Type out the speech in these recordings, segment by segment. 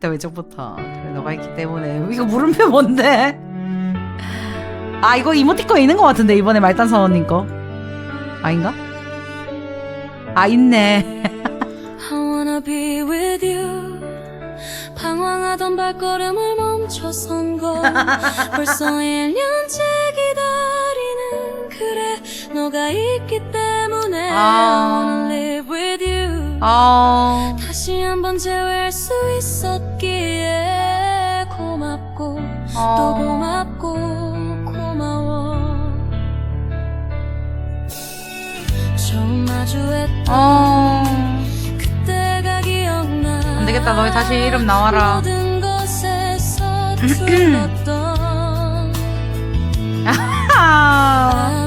그때 외적부터. 그래 너가 있기 때문에. 이거 물음표 뭔데? 아 이거 이모티콘 있는 것 같은데 이번에 말단 선원님 거. 아닌가? 아 있네. I wanna be with you. 방황하던 발걸음을 멈춰선 거. 벌써 1년째 기다리는 그래. 너가 있기 때문에 아. I wanna live with you. 아. 다시 한번 재회할 수 있었기에 고맙고 아. 또 고맙고 고마워 처음 마주했던 아. 그때가 기억나 안 되겠다 너희 다시 이름 나와라 모든 곳에서 아하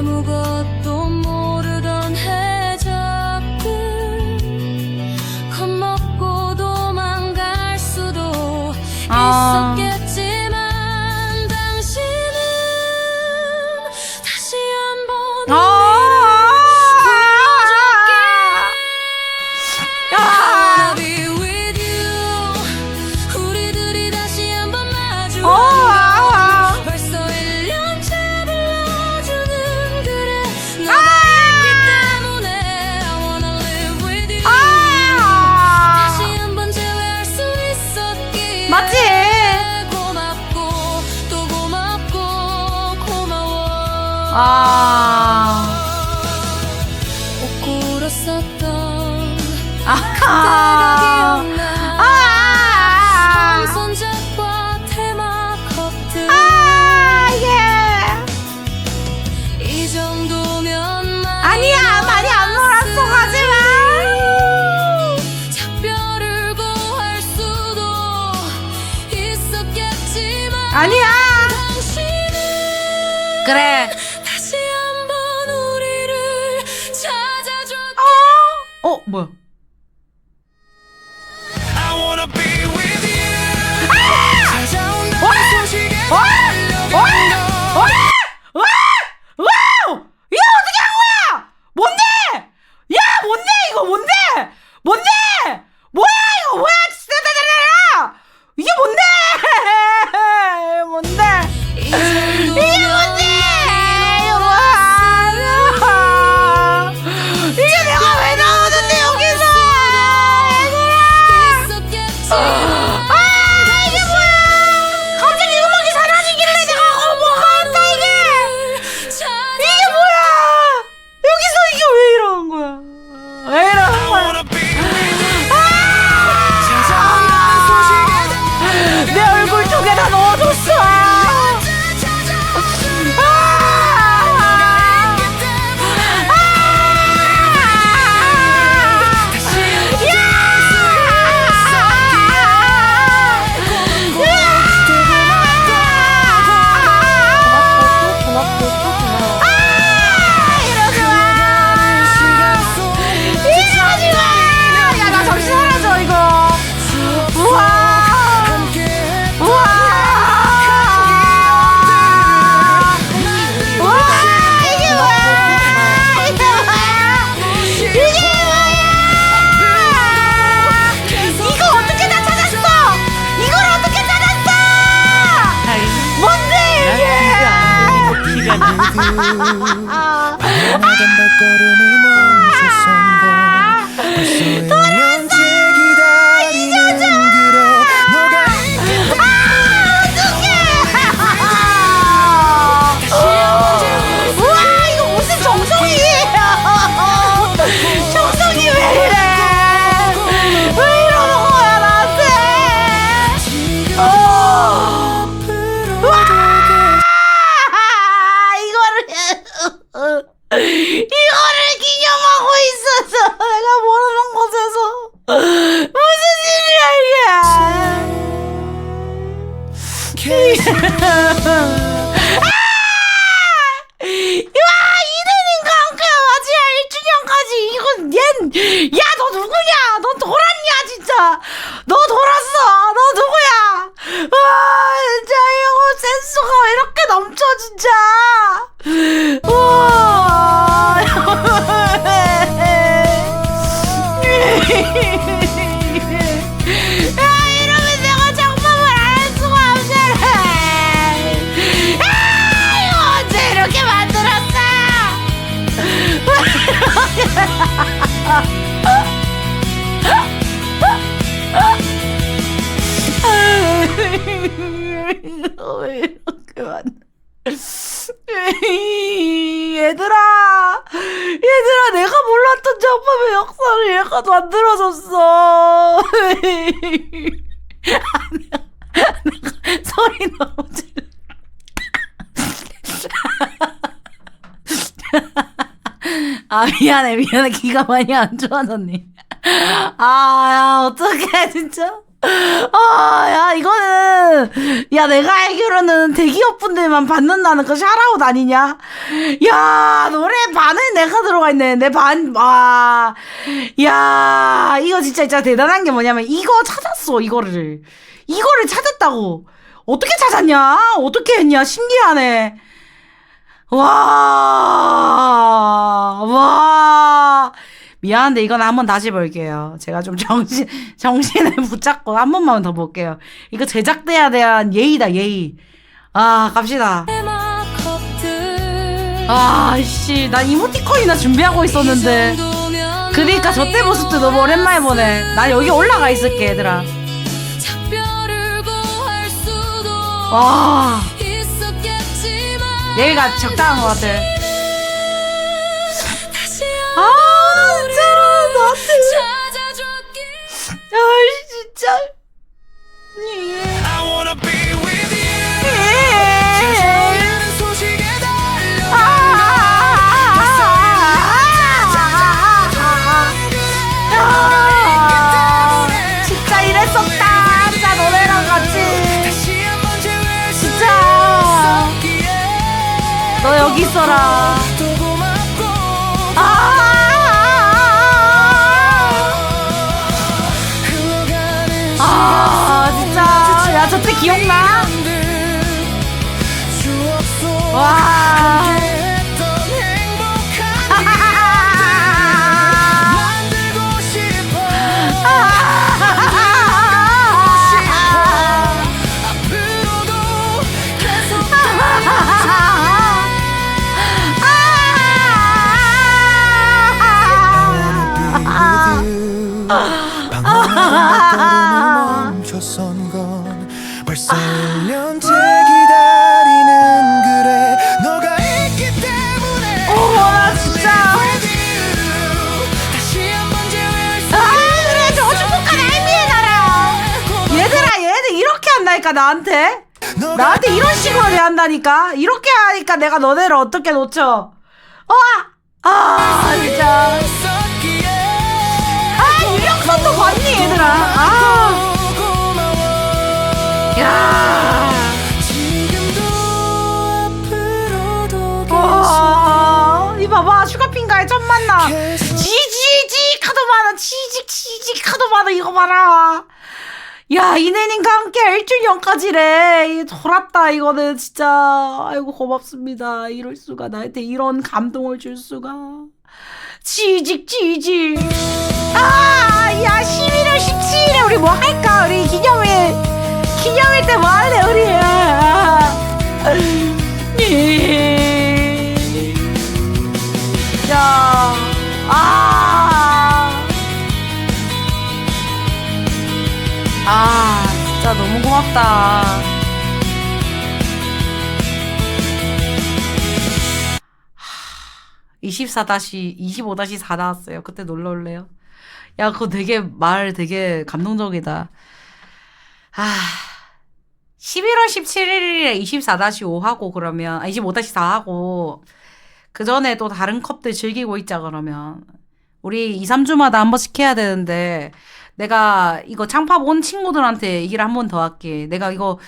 Oh. 아니야. 그래. 어? 어 뭐야? 아! 아! 아! 뭔데? 야 뭔데 이거 뭔데? 뭔데? 걸음 얘들아, 얘들아, 내가 몰랐던 작품의 역사를 얘가 만들어줬어. 소리 너무 질러. 아 미안해 미안해 기가 많이 안 좋아졌니 아 야 어떡해 진짜 아 야 이거는 야 내가 알기로는 대기업 분들만 받는다는 그 샤라웃 아니냐? 야 노래 반을 내가 들어가 있네. 내반와야 이거 진짜 진짜 대단한 게 뭐냐면 이거 찾았어 이거를. 이거를 찾았다고. 어떻게 찾았냐? 어떻게 했냐? 신기하네. 와, 와. 미안한데 이건 한번 다시 볼게요. 제가 좀 정신, 정신을 붙잡고 한 번만 더 볼게요. 이거 제작대에 대한 예의다, 예의. 아, 갑시다. 아, 씨. 난 이모티콘이나 준비하고 있었는데. 그니까 저 때 모습도 너무 오랜만에 보네. 나 여기 올라가 있을게, 얘들아. 와, 있었겠지만 예의가 적당한 것 같아. 아, 아, 진짜. 예. 예. 진짜 이랬었다. 진짜 너네랑 같이. 진짜. 너 여기 있어라. 와. 멈춰선 건 벌써 1년째 한다니까, 나한테. 나한테 이런 식으로 대한다니까? 이렇게 하니까 내가 너네를 어떻게 놓쳐? 어? 아, 진짜. 있었기에 아, 유령선도 봤니, 얘들아? 아, 야. 지금도 앞으로도 계속 와, 이 봐봐, 슈가핑가에 첫. 계속 지지지 카도 많아, 치직 치직 카도 많아, 이거 봐라. 야, 이내님과 함께 1주년까지래. 이 돌았다, 이거는 진짜. 아이고, 고맙습니다. 이럴 수가, 나한테 이런 감동을 줄 수가. 지직, 지직. 아, 야, 11월 17일에 우리 뭐 할까? 우리 기념일. 기념일 때 뭐 할래, 우리? 고맙다. 24다시 25-4 나왔어요. 그때 놀러 올래요? 야, 그거 되게 말 되게 감동적이다. 아. 11월 17일에 24-5 하고 그러면 아, 25-4 하고 그 전에 또 다른 컵들 즐기고 있자 그러면 우리 2, 3주마다 한 번씩 해야 되는데 내가 이거 창팝 온 친구들한테 얘기를 한 번 더 할게. 내가 이거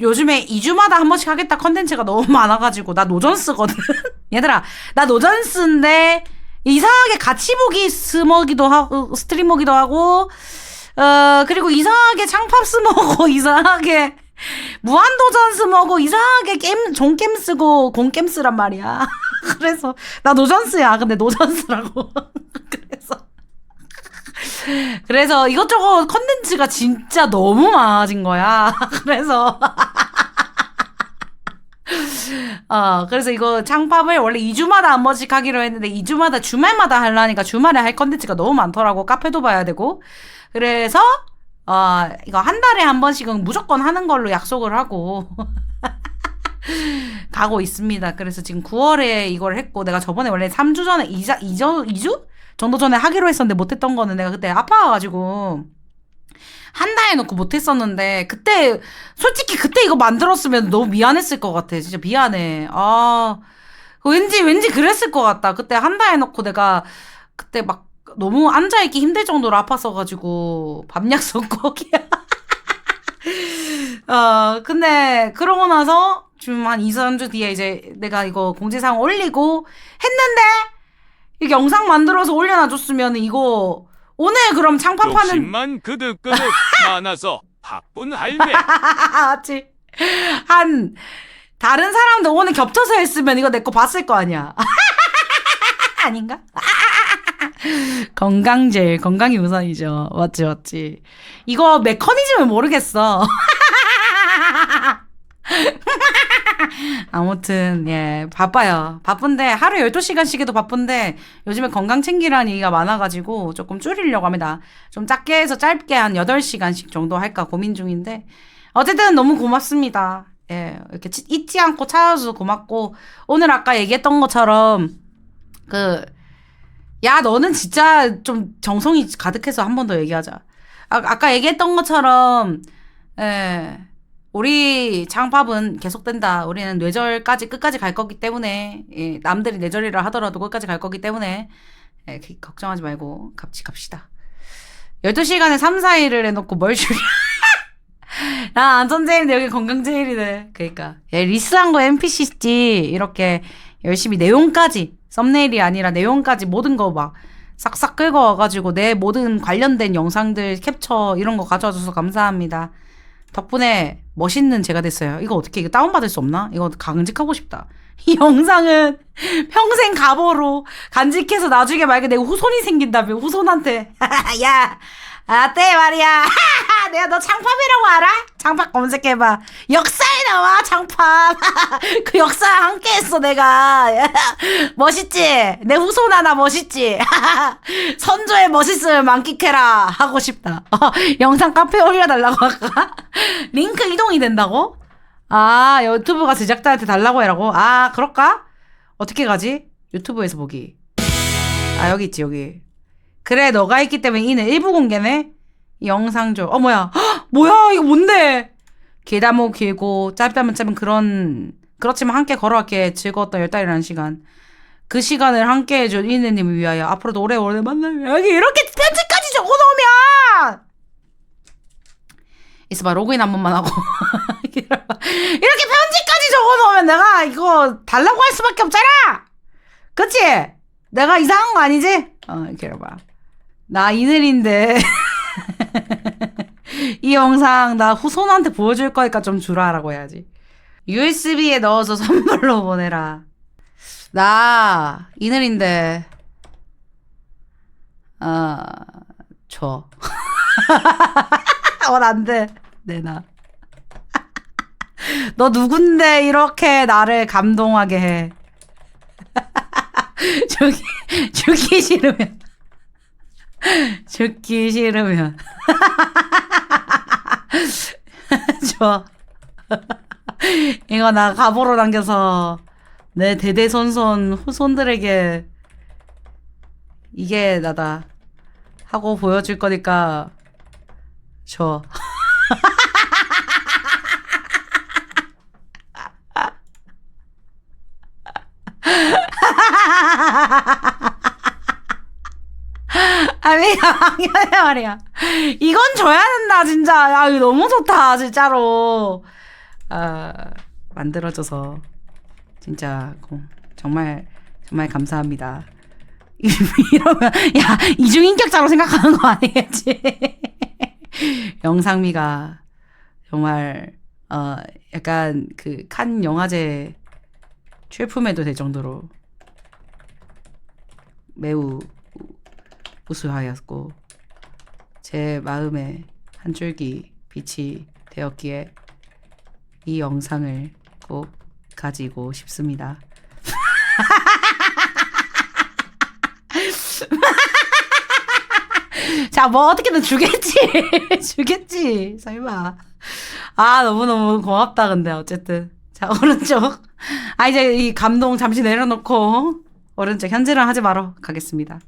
요즘에 2주마다 한 번씩 하겠다 컨텐츠가 너무 많아가지고 나 노전스거든. 얘들아 나 노전스인데 이상하게 같이 보기 스머기도 하고 스트리머기도 하고 어 그리고 이상하게 창팝 스머고 이상하게 무한도전 스머고 이상하게 게임 종게임 쓰고 공게임 쓰란 말이야. 그래서 나 노전스야. 근데 노전스라고. 그래서 이것저것 컨텐츠가 진짜 너무 많아진 거야. 그래서 어, 그래서 이거 창팝을 원래 2주마다 한 번씩 하기로 했는데 2주마다 주말마다 하려니까 주말에 할 컨텐츠가 너무 많더라고. 카페도 봐야 되고. 그래서 어, 이거 한 달에 한 번씩은 무조건 하는 걸로 약속을 하고 가고 있습니다. 그래서 지금 9월에 이걸 했고 내가 저번에 원래 3주 전에 2자 2주 2주 정도 전에 하기로 했었는데 못 했던 거는 내가 그때 아파가 가지고 한다 해놓고 못했었는데 그때 솔직히 그때 이거 만들었으면 너무 미안했을 것 같아. 진짜 미안해. 아 왠지 왠지 그랬을 것 같다. 그때 한다 해놓고 내가 그때 막 너무 앉아있기 힘들 정도로 아팠어가지고 밤 약속 거기야. 어 근데 그러고 나서 지금 한 2, 3주 뒤에 이제 내가 이거 공지사항 올리고 했는데 이게 영상 만들어서 올려놔줬으면 이거 오늘 그럼 창팝하는 욕심만 그득그득 많아서 바쁜 할매 맞지? 한 다른 사람들 오늘 겹쳐서 했으면 이거 내 거 봤을 거 아니야. 아닌가? 건강 제일 건강이 우선이죠. 맞지 맞지. 이거 메커니즘을 모르겠어. 아무튼 예 바빠요. 바쁜데 하루 12시간씩에도 바쁜데 요즘에 건강 챙기라는 얘기가 많아가지고 조금 줄이려고 합니다. 좀 작게 해서 짧게 한 8시간씩 정도 할까 고민 중인데 어쨌든 너무 고맙습니다. 예, 이렇게 치- 잊지 않고 찾아줘서 고맙고, 오늘 아까 얘기했던 것처럼, 그, 야, 너는 진짜 좀 정성이 가득해서 한 번 더 얘기하자. 아, 아까 얘기했던 것처럼, 예, 우리 장팝은 계속된다. 우리는 뇌절까지 끝까지 갈 거기 때문에, 예, 남들이 뇌절이라 하더라도 끝까지 갈 거기 때문에, 예, 그- 걱정하지 말고, 같이 갑시다. 12시간에 3, 4일을 해놓고 뭘 줄여. 나 안전 제일인데 여기 건강 제일이네. 그니까. 야, 리스한 거 NPC지. 이렇게 열심히 내용까지, 썸네일이 아니라 내용까지 모든 거 막 싹싹 끌고 와가지고 내 모든 관련된 영상들 캡처 이런 거 가져와줘서 감사합니다. 덕분에 멋있는 제가 됐어요. 이거 어떻게, 이거 다운받을 수 없나? 이거 간직하고 싶다. 이 영상은 평생 가보로 간직해서 나중에 만약에 내 후손이 생긴다면 후손한테 야 아때 말이야 내가 너 창팝이라고 알아? 창팝 검색해봐 역사에 나와 창팝 그 역사랑 함께했어 내가 멋있지? 내 후손 하나 멋있지? 선조의 멋있음을 만끽해라 하고 싶다 어, 영상 카페에 올려달라고 할까? 링크 이동이 된다고? 아 유튜브가 제작자한테 달라고 해라고? 아 그럴까? 어떻게 가지? 유튜브에서 보기 아 여기 있지 여기 그래 너가 있기 때문에 이는 일부 공개네. 이 영상조. 어 뭐야? 헉, 뭐야? 이거 뭔데? 길다모 길고 짧다면 짧은 그런 그렇지만 함께 걸어갈게. 즐거웠던 열달이라는 시간. 그 시간을 함께 해준 이느님을 위하여 앞으로도 오래오래 만나요 여기 이렇게 편집까지 적어놓으면! 있어봐. 로그인 한 번만 하고. 이렇게 편집까지 적어놓으면 내가 이거 달라고 할 수밖에 없잖아! 그치? 내가 이상한 거 아니지? 어 이렇게 봐. 나 이늘인데 이 영상 나 후손한테 보여줄 거니까 좀 주라라고 해야지. USB에 넣어서 선물로 보내라. 나 이늘인데 어 줘. 어, 안 돼. 내놔. 너 누군데 이렇게 나를 감동하게 해. 죽기, 죽기 싫으면. 죽기 싫으면. 좋아. 이거 나 가보로 남겨서 내 대대손손 후손들에게 이게 나다 하고 보여줄 거니까 줘. 아니 당연히 말이야. 이건 줘야 된다 진짜. 야 이거 너무 좋다 진짜로. 아 만들어줘서 진짜 고- 정말 정말 감사합니다. 이러면 야 이중인격자로 생각하는 거 아니겠지? 영상미가 정말 어 약간 그 칸 영화제 출품해도 될 정도로 매우 우수하였고 제 마음에 한 줄기 빛이 되었기에 이 영상을 꼭 가지고 싶습니다. 자, 뭐 어떻게든 주겠지. 주겠지. 설마. 아, 너무너무 고맙다, 근데 어쨌든. 자 오른쪽 아 이제 이 감동 잠시 내려놓고 오른쪽 현질을 하지 마러 가겠습니다